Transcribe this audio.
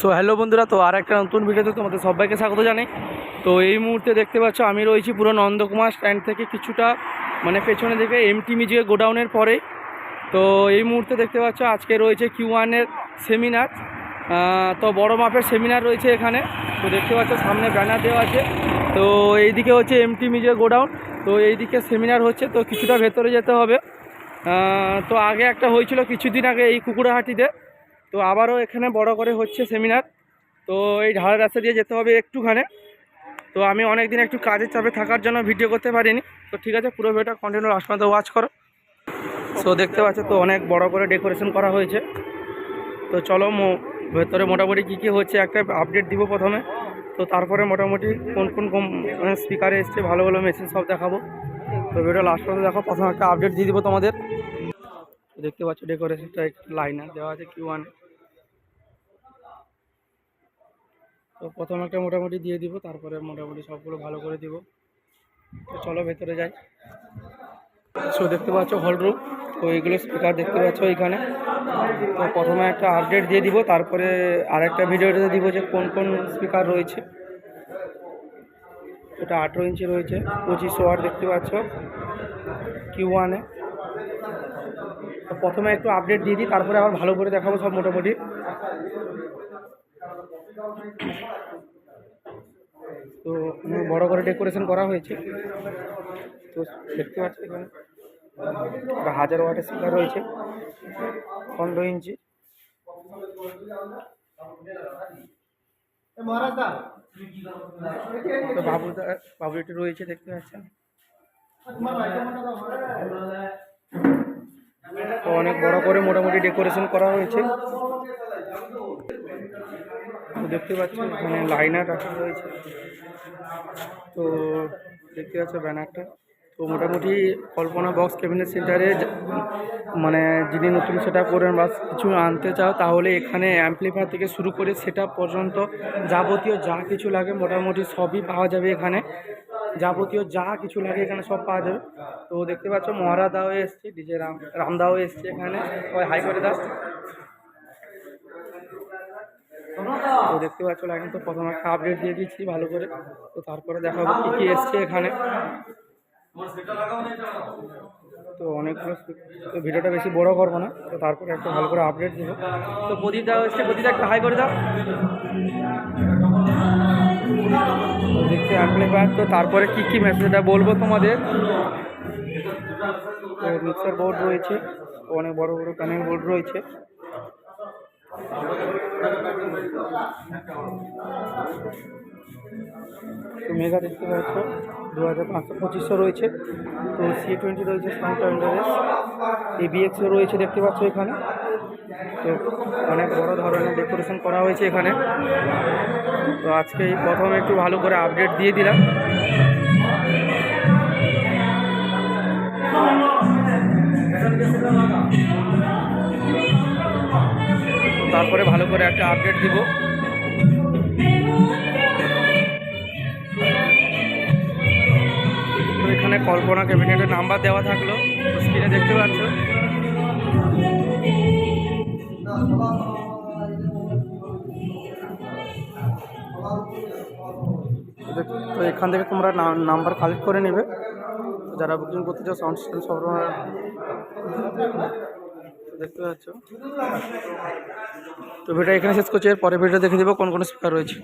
So hello বন্ধুরা, তো আর একটা নতুন ভিডিওতে তোমাদের সবাইকে স্বাগত জানাই। তো এই মুহূর্তে দেখতে পাচ্ছ, আমি রয়েছি পুরো নন্দকুমার স্ট্যান্ড থেকে কিছুটা মানে পেছনে দিকে এমটি মিউজিক গোডাউনের পরে তো এই মুহূর্তে দেখতে পাচ্ছ, আজকে রয়েছে কিউ ওয়ানের সেমিনার তো বড় মাপের সেমিনার রয়েছে এখানে। তো দেখতে পাচ্ছ, সামনে ব্যানার দেওয়া আছে। তো এইদিকে হচ্ছে এমটি মিউজিক গোডাউন তো এইদিকে সেমিনার হচ্ছে, তো কিছুটা ভেতরে যেতে হবে। তো আগে একটা হয়েছিল কিছুদিন আগে এই কুকুরাহাটিতে তো আবারও এখানে বড় করে হচ্ছে সেমিনার তো এই ঢালের রাস্তা দিয়ে যেতে হবে একটুখানে। তো আমি অনেক দিন একটু কাজের চাপে থাকার জন্য ভিডিও করতে পারিনি। তো ঠিক আছে, পুরো ভিডিওটা কন্টিনিউ পর্যন্ত ওয়াচ করো। সো দেখতে পাচ্ছ তো অনেক বড় করে ডেকোরেশন করা হয়েছে। তো চলো মো- ভেতরে মোটামুটি কী কী হচ্ছে একটা আপডেট দিব প্রথমে। তো তারপরে মোটামুটি কোন কোন কোন স্পিকারে এসছে, ভালো ভালো মেশিন সব দেখাবো। তো ভিডিও লাস্ট পর্যন্ত দেখো, প্রথমে একটা আপডেট দিয়ে দিব তোমাদের। দেখতে পাচ্ছ ডেকোরেশনটা একটু লাইনার দেওয়া আছে কিউ ওয়ানে তো প্রথম একটা মোটামুটি দিয়ে দিব, তারপরে মোটামুটি সবগুলো ভালো করে দিব। তো চলো ভেতরে যাই। সো দেখতে পাচ্ছ হল রুম তো এইগুলো স্পিকার দেখতে পাচ্ছ এখানে। তো প্রথমে একটা আপডেট দিয়ে দিব, তারপরে আরেকটা ভিডিওতে দিব যে কোন কোন স্পিকার রয়েছে। এটা আঠেরো ইঞ্চি রয়েছে পঁচিশশো ওয়াট দেখতে পাচ্ছ। কিউ ওয়ানে প্রথমে একটু আপডেট দিয়ে দিই তারপরে আবার ভালো করে দেখাবো সব মোটামুটি। তো বড় করে ডেকোরেশন করা হয়েছে। তো দেখতে পাচ্ছি এখানে একটা হাজার ওয়াটের স্পিকার রয়েছে পনেরো ইঞ্চি। তো বাবুদা বাবুটি রয়েছে দেখতে পাচ্ছেন। বড় করে মোটামুটি ডেকোরেশন করা হয়েছে। দেখতে পাচ্ছি এখানে লাইনার রাখা রয়েছে। তো দেখতে পাচ্ছ ব্যানারটা। তো মোটামুটি কল্পনা বক্স ক্যাবিনেট সেন্টারে মানে যিনি নতুন সেট করেন বা কিছু আনতে চাও, তাহলে এখানে অ্যাম্পলিফায়ার থেকে শুরু করে সেট পর্যন্ত যাবতীয় যা কিছু লাগে মোটামুটি সবই পাওয়া যাবে এখানে। যাবতীয় যা কিছু লাগে এখানে সব পাওয়া যাবে। তো দেখতে পাচ্ছ মহারা দাও এসছে, ডিজে রাম, রামদাও এসছে এখানে, সবাই হাই করে দাও। তো দেখতে পাচ্ছ, এখন তো প্রথম একটা আপডেট দিয়ে দিচ্ছি ভালো করে। তো তারপরে দেখাবো কী কী এসছে এখানে। তো অনেকগুলো তো ভিডিওটা বেশি বড় করব না, তো তারপরে একটা ভালো করে আপডেট দেবো। তো প্রদীপ দাও এসছে, প্রদীপ একটা হাই করে দাও। দেখতে অ্যাম্পলিফায়ার তো, তারপরে কী কী মেসেজটা বলব তোমাদের? মিক্সার বোর্ড রয়েছে, অনেক বড় বড় প্যানেল বোর্ড রয়েছে। তো মেগা দেখতে পাচ্ছ দু হাজার পাঁচশো পঁচিশশো রয়েছে। তো সি টোয়েন্টি রয়েছে সাউন্ড এবিএক্সও রয়েছে দেখতে পাচ্ছ এখানে। তো অনেক বড় ধরনের ডেকোরেশন করা হয়েছে এখানে। তো আজকে প্রথম একটু ভালো করে আপডেট দিয়ে দিলাম। তারপরে ভালো করে একটা আপডেট দিব। এখানে কল্পনা ক্যাবিনেটের নাম্বার দেওয়া থাকল। স্ক্রিনে দেখতে পাচ্ছ। তো এখান থেকে তোমরা নাম্বার কালেক্ট করে নেবে। যারা বুকিং করতে চাও সাউন্ড সিস্টেম সব দেখতে পাচ্ছ। তো ভিডিও এখানে শেষ করছি। এর পরে ভিডিও দেখে দেবো কোন কোন স্পিকার রয়েছে।